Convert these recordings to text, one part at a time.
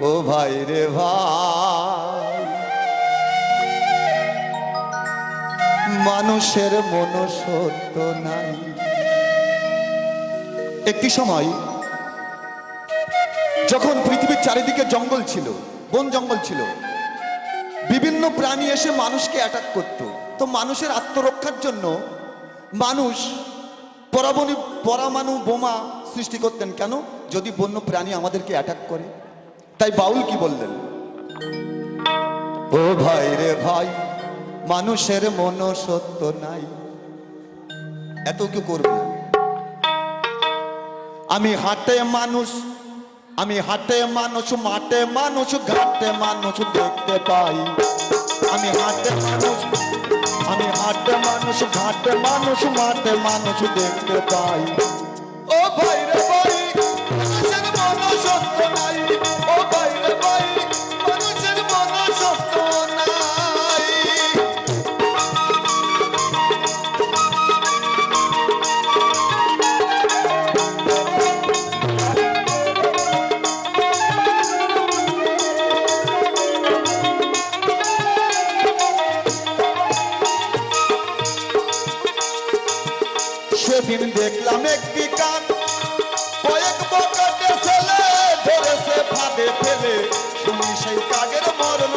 ও ভাই রে ভাই। মানুষের মন সত্য নাই। একটি সময় যখন পৃথিবীর চারিদিকে জঙ্গল ছিল, বন জঙ্গল ছিল, বিভিন্ন প্রাণী এসে মানুষকে অ্যাটাক করত। তো মানুষের আত্মরক্ষার জন্য মানুষ পরাবনি পরামাণু বোমা সৃষ্টি করতেন। কেন? যদি বন্য প্রাণী আমাদেরকে অ্যাটাক করে। তাই বাউল কি বললেন? ও ভাই রে ভাই, মানুষের মন সত্য নাই। এত কি করবে? আমি হাটে মানুষ, আমি হাটে মানুষ, মাঠে মানুষ, ঘাটে মানুষ দেখতে পাই। আমি হাটে মানুষ, আমি হাটে মানুষ, ঘাটে মানুষ, মাঠে মানুষ দেখতে পাই। সেদিন দেখলাম একটি কাক কয়েক বকটে ছেলে ধরেছে ফাঁদে ফেলে, শুনি সেই কাকের মরণ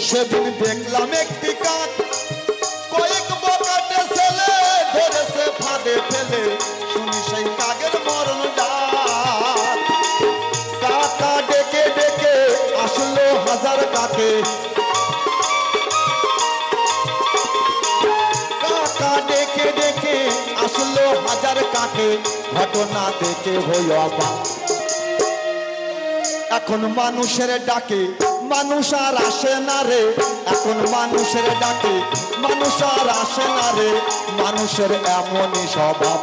সেদিন দেখলাম একটি কাক কয়েক বকটে ছেলে ধরেছে ফাঁদে ফেলে এখন মানুষের ডাকে, মানুষ আর আসে না রে। এখন মানুষের ডাকে, মানুষ আর আসে না রে। মানুষের এমনই স্বভাব।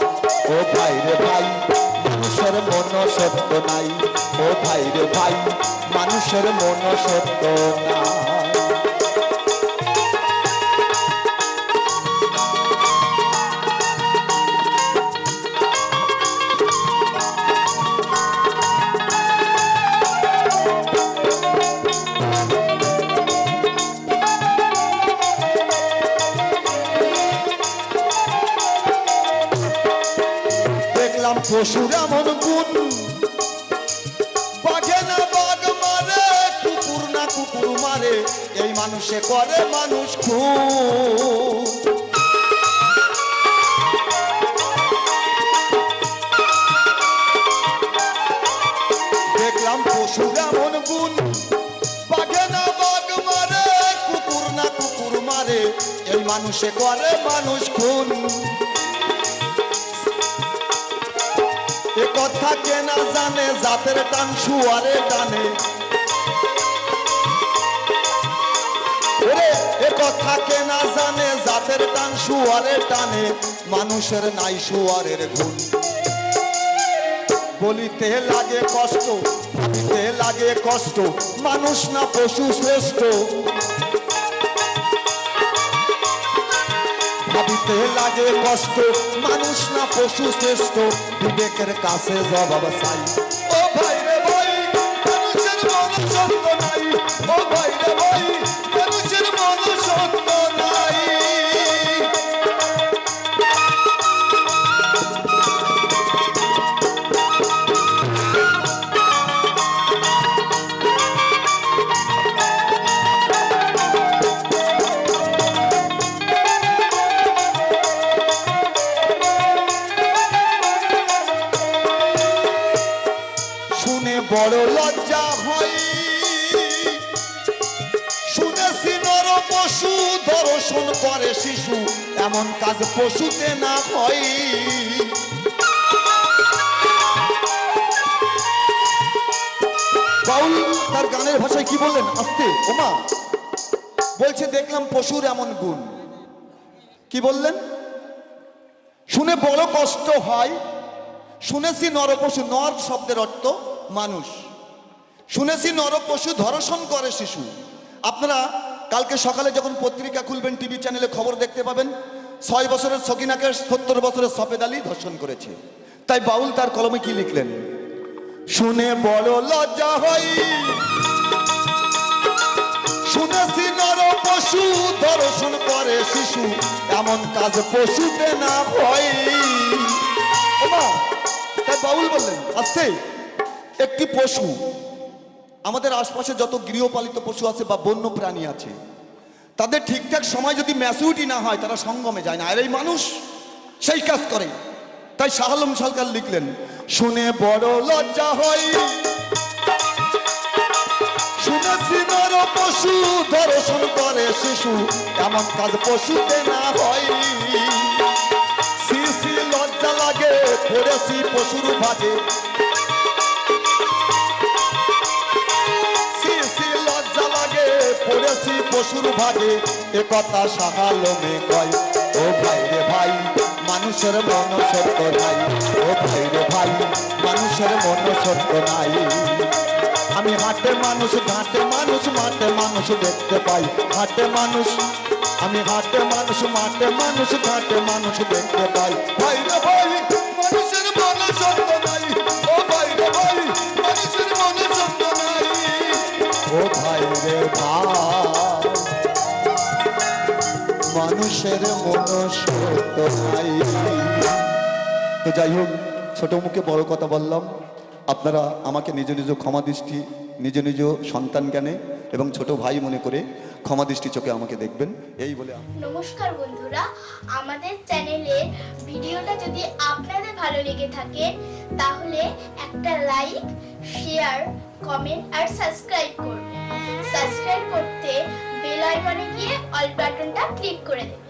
ও ভাই রে ভাই মানুষের মন সত্য নাই। ও ভাই রে ভাই মানুষের মন সত্য নাই। পশুর এমন গুণ বাঘে না বাঘ মারে কুকুর না কুকুর মারে এই মানুষে করে মানুষ খুন দেখলাম পশুর এমন গুণ বাঘে না বাঘ মারে কুকুর না কুকুর মারে এই মানুষে করে মানুষ খুন। না জানে, জাতের টান শুয়ারে টানে। না জানে, জাতের টান শুয়ারে টানে, মানুষের নাই শুয়ারের গুণ বলিতে লাগে কষ্ট, ভাবিতে লাগে কষ্ট, মানুষ না পশু শ্রেষ্ঠ। ভাবিতে লাগে কষ্ট, মানুষ না পশু শ্রেষ্ঠ। বিবেকের কাছে জবাব চাই। ও ভাই রে ভাই, মানুষের মন দর্শন করে শিশু, এমন কাজ পশুতে না হয়। বাউল, তার গানের ভাষায় কি বললেন? আস্তে, ওমা। বলছে, দেখলাম পশুর এমন গুণ। কি বললেন? শুনে বড় কষ্ট হয়। শুনেছি নরপশু নর শব্দের অর্থ মানুষ। শুনেছি নরপশু ধর্ষণ করে শিশু। আপনারা কালকে সকালে যখন পত্রিকা খুলবেন, টিভি চ্যানেলে খবর দেখতে পাবেন, ছয় বছরের সকিনাকে সত্তর বছরের সফেদ আলী ধর্ষণ করেছে। তাই বাউল তার কলমে কি লিখলেন? শুনে বড় লজ্জা হই। শুনেছি নর পশু দর্শন করে শিশু, এমন কাজ পশুতে না হয়। তাই বাউল বললেন আস্তে একটি পশু আমাদের আশপাশে যত গৃহপালিত পশু আছে বা বন্য প্রাণী আছে, তাদের ঠিকঠাক সময় যদি ম্যাচুরিটি না হয়, তারা সঙ্গমে যায় না। আর এই মানুষ সেই কাজ করে। তাই শাহালম সরকার লিখলেন, শুনে বড় লজ্জা হয়। শুনেছি নর পশু, দর্শন করে শিশু। এমন কাজ পশুতে না হয় লজ্জা লাগে পশুর ভাগে পশুর ভাগে, এ কথা সাহালমে কয়, ও ভাই রে ভাই, মানুষের মন সত্য নাই। ও ভাই রে ভাই, মানুষের মন সত্য নাই। আমি হাটে মানুষ, ঘাটে মানুষ, মাঠে মানুষ দেখতে পাই। হাটে মানুষ, আমি হাটে মানুষ, মাঠে মানুষ, ঘাটে মানুষ দেখতে পাই। ভাই রে ভাই, মানুষের মন সত্য নাই। ও ভাই রে ভাই, মানুষের মন সত্য নাই। ও ভাই রে ভাই মানুষের মন তো যাই হোক, ছোট মুখে বড় কথা বললাম। আপনারা আমাকে নিজ নিজ ক্ষমা দৃষ্টি, নিজ নিজ সন্তান জ্ঞানে এবং ছোট ভাই মনে করে ক্ষমা দৃষ্টি চোখে আমাকে দেখবেন। এই বলে নমস্কার বন্ধুরা, আমাদের চ্যানেলে ভিডিওটা যদি আপনাদের ভালো লেগে থাকে, তাহলে একটা লাইক, শেয়ার, কমেন্ট আর সাবস্ক্রাইব করুন। সাবস্ক্রাইব করতে বেল আইকনে গিয়ে অল বাটনটা ক্লিক করে দেবেন।